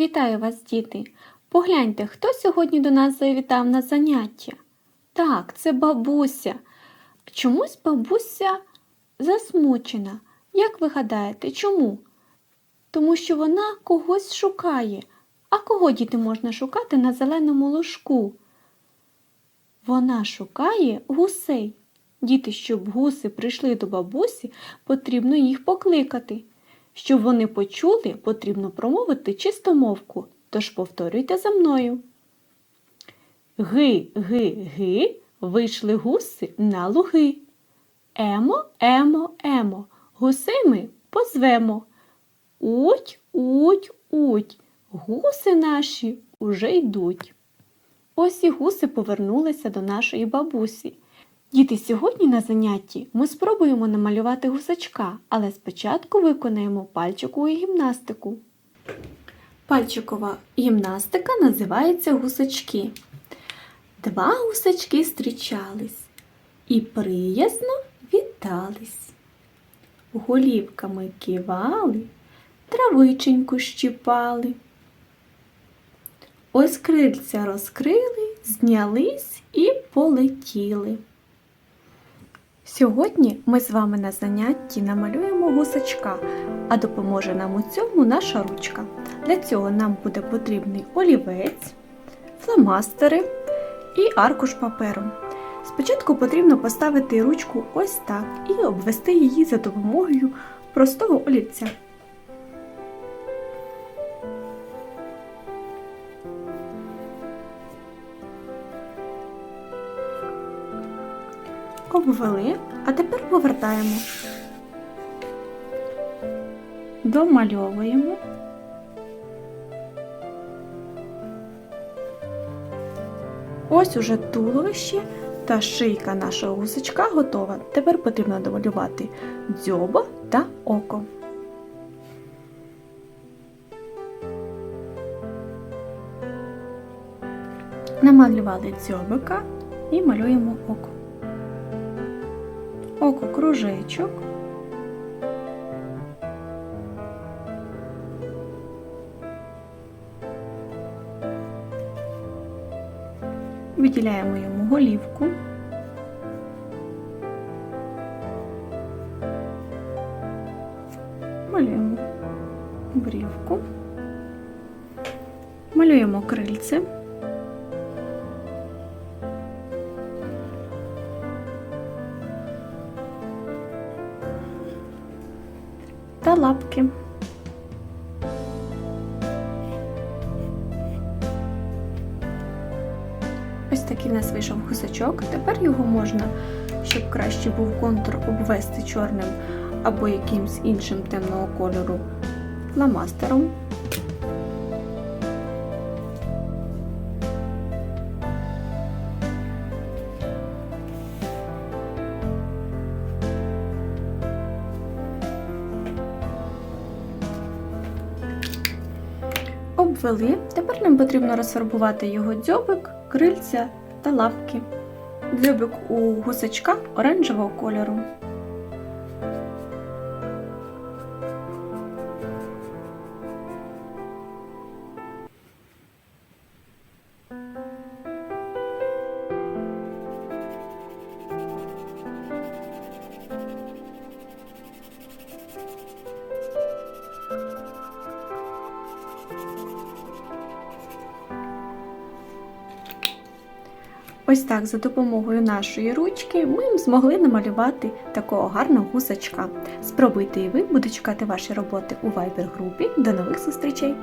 Вітаю вас, діти! Погляньте, хто сьогодні до нас завітав на заняття? Так, це бабуся. Чомусь бабуся засмучена. Як ви гадаєте, чому? Тому що вона когось шукає. А кого діти можна шукати на зеленому ложку? Вона шукає гусей. Діти, щоб гуси прийшли до бабусі, потрібно їх покликати. Щоб вони почули, потрібно промовити чистомовку. Тож повторюйте за мною. Ги, ги, ги, вийшли гуси на луги. Емо, емо, емо, гусей ми позвемо. Уть, уть, уть, гуси наші уже йдуть. Ось і гуси повернулися до нашої бабусі. Діти, сьогодні на занятті ми спробуємо намалювати гусачка, але спочатку виконаємо пальчикову гімнастику. Пальчикова гімнастика називається гусачки. Два гусачки зустрічались і приязно вітались. Голівками кивали, травиченьку щіпали. Ось крильця розкрили, знялись і полетіли. Сьогодні ми з вами на занятті намалюємо гусачка, а допоможе нам у цьому наша ручка. Для цього нам буде потрібний олівець, фломастери і аркуш паперу. Спочатку потрібно поставити ручку ось так і обвести її за допомогою простого олівця. Обвели, а тепер повертаємо. Домальовуємо. Ось уже туловище та шийка нашого гусачка готова. Тепер потрібно домалювати дзьоба та око. Намалювали дзьобика і малюємо око. Око кружечок. Виділяємо йому голівку. Малюємо брівку. Малюємо крильце. Та лапки. Ось такий в нас вийшов гусачок. Тепер його можна, щоб краще був контур, обвести чорним або якимсь іншим темного кольору фломастером. Обвели. Тепер нам потрібно розфарбувати його дзьобик, крильця та лапки. Дзьобик у гусачка оранжевого кольору. Ось так, за допомогою нашої ручки, ми змогли намалювати такого гарного гусачка. Спробуйте і ви, буду чекати ваші роботи у Viber групі. До нових зустрічей!